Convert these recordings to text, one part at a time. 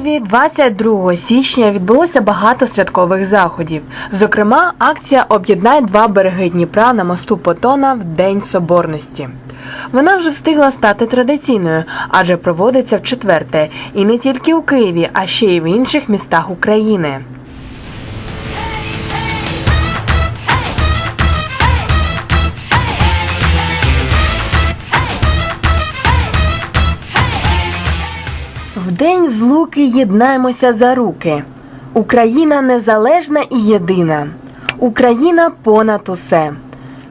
22 січня відбулося багато святкових заходів. Зокрема, акція Об'єднай два береги Дніпра на мосту Потона в День Соборності. Вона вже встигла стати традиційною, адже проводиться в четверте, і не тільки у Києві, а ще й в інших містах України. День злуки єднаємося за руки. Україна незалежна і єдина. Україна понад усе.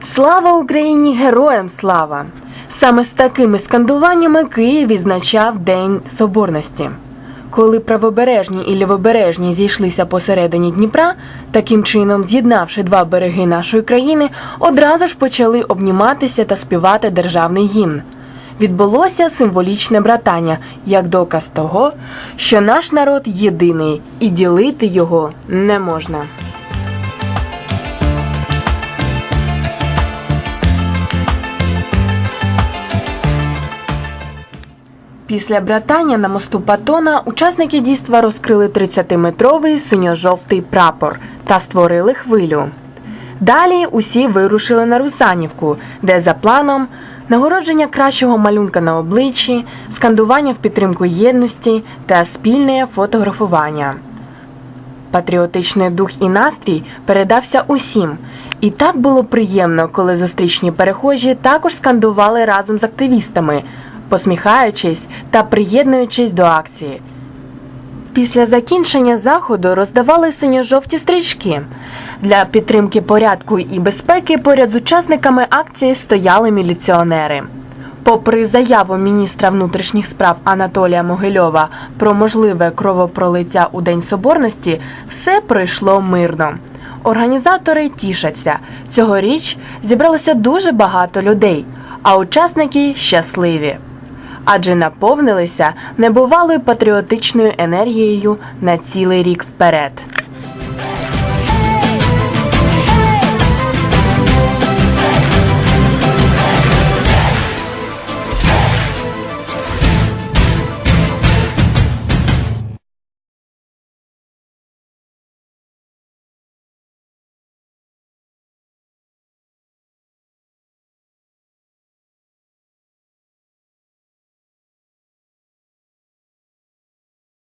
Слава Україні! Героям слава! Саме з такими скандуваннями Київ відзначав День Соборності. Коли правобережні і лівобережні зійшлися посередині Дніпра, таким чином з'єднавши два береги нашої країни, одразу ж почали обніматися та співати державний гімн. Відбулося символічне братання як доказ того, що наш народ єдиний і ділити його не можна. Після братання на мосту Патона учасники дійства розкрили 30-метровий синьо-жовтий прапор та створили хвилю. Далі усі вирушили на Русанівку, де за планом нагородження кращого малюнка на обличчі, скандування в підтримку єдності та спільне фотографування. Патріотичний дух і настрій передався усім. І так було приємно, коли зустрічні перехожі також скандували разом з активістами, посміхаючись та приєднуючись до акції. Після закінчення заходу роздавали синьо-жовті стрічки. Для підтримки порядку і безпеки поряд з учасниками акції стояли міліціонери. Попри заяву міністра внутрішніх справ Анатолія Могильова про можливе кровопролиття у День Соборності, все пройшло мирно. Організатори тішаться. Цьогоріч зібралося дуже багато людей, а учасники щасливі. Адже наповнилися небувалою патріотичною енергією на цілий рік вперед.